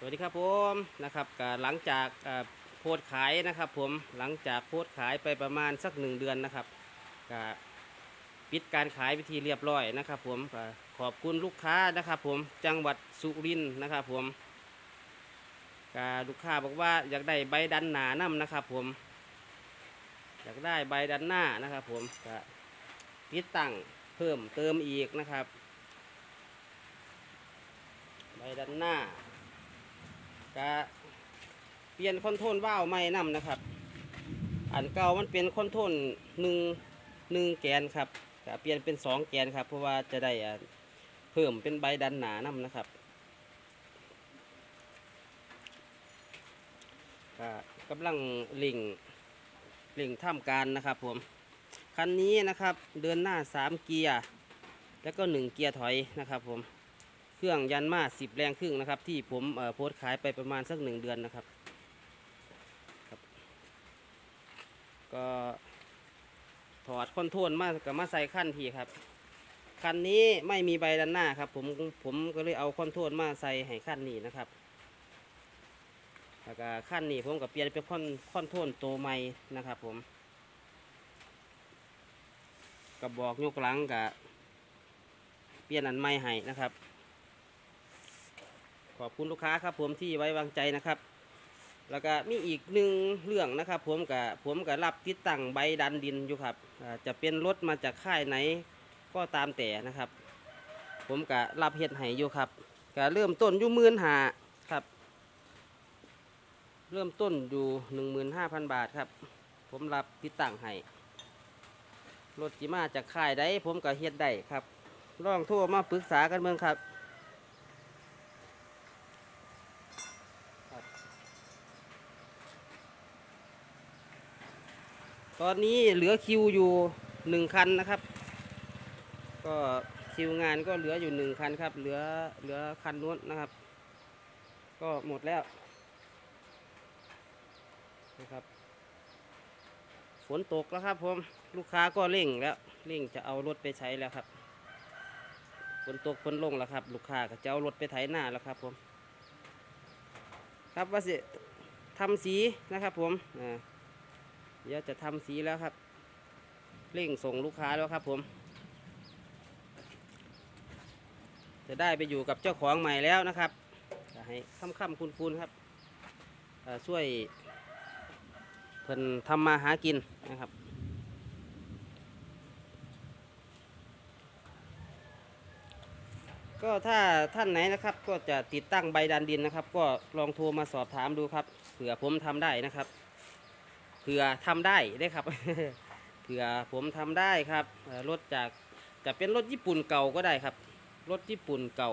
สวัสดีครับผมนะครับหลังจากโพสขายนะครับผมหลังจากโพสขายไปประมาณสักหนึ่งเดือนนะครับก็ปิดการขายไปทีเรียบร้อยนะครับผมขอบคุณลูกค้านะครับผมจังหวัดสุรินทร์นะครับผมก็ลูกค้าบอกว่าอยากได้ใบดันหนานํนะครับผมอยากได้ใบดันหน้านะครับผมก็ติดตั้งเพิ่มเติมอีกนะครับ ใบดันหน้า ก็เปลี่ยนคอนโทรลว่าวใหม่นํนะครับ อันเก่ามันเป็นคอนโทรลหนึ่งหนึ่งแกนครับก็เปลี่ยนเป็นสองแกนครับ เพราะว่าจะได้เพิ่มเป็นใบดันหนานํนะครับก็กำลังลิงลิงท่ามการนะครับผมคันนี้นะครับเดินหน้าสามเกียร์แล้วก็หนึ่งเกียร์ถอยนะครับผม เครื่องยันมาสิบแรงครึ่งนะครับ ที่ผมโพสต์ขายไปประมาณสักหนึ่งเดือนนะครับครับก็ถอดคอนโทรลมากับมาใส่ขั้นทีครับคันนี้ไม่มีใบด้านหน้าครับผมผมก็เลยเอาคอนโทรลมาใส่ให้ขั้นนี้นะครับแล้วก็ขั้นนี้ผมก็เปลี่ยนเป็นคอนคอนโทรลตัวใหม่นะครับ ผมกระบอกยกหลังกับเปลี่ยนอันใหม่ให้นะครับ ขอบคุณลูกค้าครับผมที่ไว้วางใจนะครับ แล้วก็มีอีกหนึ่งเรื่องนะครับผมกับผมกับรับติดตั้งใบดันดินอยู่ครับจะเป็นรถมาจากค่ายไหนก็ตามแต่นะครับ ผมกับรับเฮ็ดให้อยู่ครับก็เริ่มต้นอยู่หมื่นหาครับ เริ่มต้นอยู่หนึ่งหมื่นห้าพันบาทครับ ผมรับติดตั้งให้รถจิมาจากค่ายใดผมก็เฮ็ดได้ครับลองโทรมาปรึกษากันเมืองครับ ตอนนี้เหลือคิวอยู่หนึ่งคันนะครับ ก็คิวงานก็เหลืออยู่หนึ่งคันครับ เหลือเหลือคันนู้นนะครับ ก็หมดแล้วนะครับฝนตกแล้วครับผมลูกค้าก็เร่งแล้วเร่งจะเอารถไปใช้แล้วครับฝนตกฝนลงแล้วครับ ลูกค้าก็จะเอารถไปไถหน้าแล้วครับผมครับว่าสิทำสีนะครับผมอ่า เดี๋ยวจะทำสีแล้วครับ เร่งส่งลูกค้าแล้วครับผม จะได้ไปอยู่กับเจ้าของใหม่แล้วนะครับจะให้ค่ำค่ำคุณคุณครับช่วยเพิ่นทำมาหากินนะครับก็ถ้าท่านไหนนะครับก็จะติดตั้งใบดันดินนะครับ ก็ลองโทรมาสอบถามดูครับเผื่อผมทำได้นะครับ ผื่อทำได้ได้ครับ เผื่อผมทำได้ครับรถจากจะเป็นรถญี่ปุ่นเก่าก็ได้ครับ รถญี่ปุ่นเก่า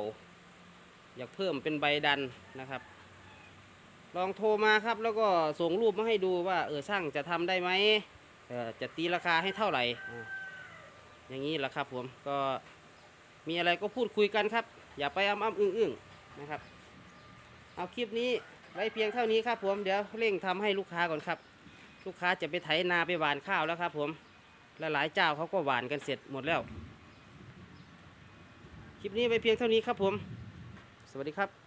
อยากเพิ่มเป็นใบดันนะครับ ลองโทรมาครับ แล้วก็ส่งรูปมาให้ดูว่าเออช่างจะทำได้ไหมเออจะตีราคาให้เท่าไหร่ อย่างนี้แหละครับผมก็มีอะไรก็พูดคุยกันครับ อย่าไปอ้ำอ้ำอึ้งอึ้งนะครับ เอาคลิปนี้ไว้เพียงเท่านี้ครับผมเดี๋ยวเร่งทำให้ลูกค้าก่อนครับ ลูกค้าจะไปไถนาไปหวานข้าวแล้วครับ ผมและหลายเจ้าเขาก็หวานกันเสร็จหมดแล้ว คลิปนี้ไปเพียงเท่านี้ครับผม สวัสดีครับ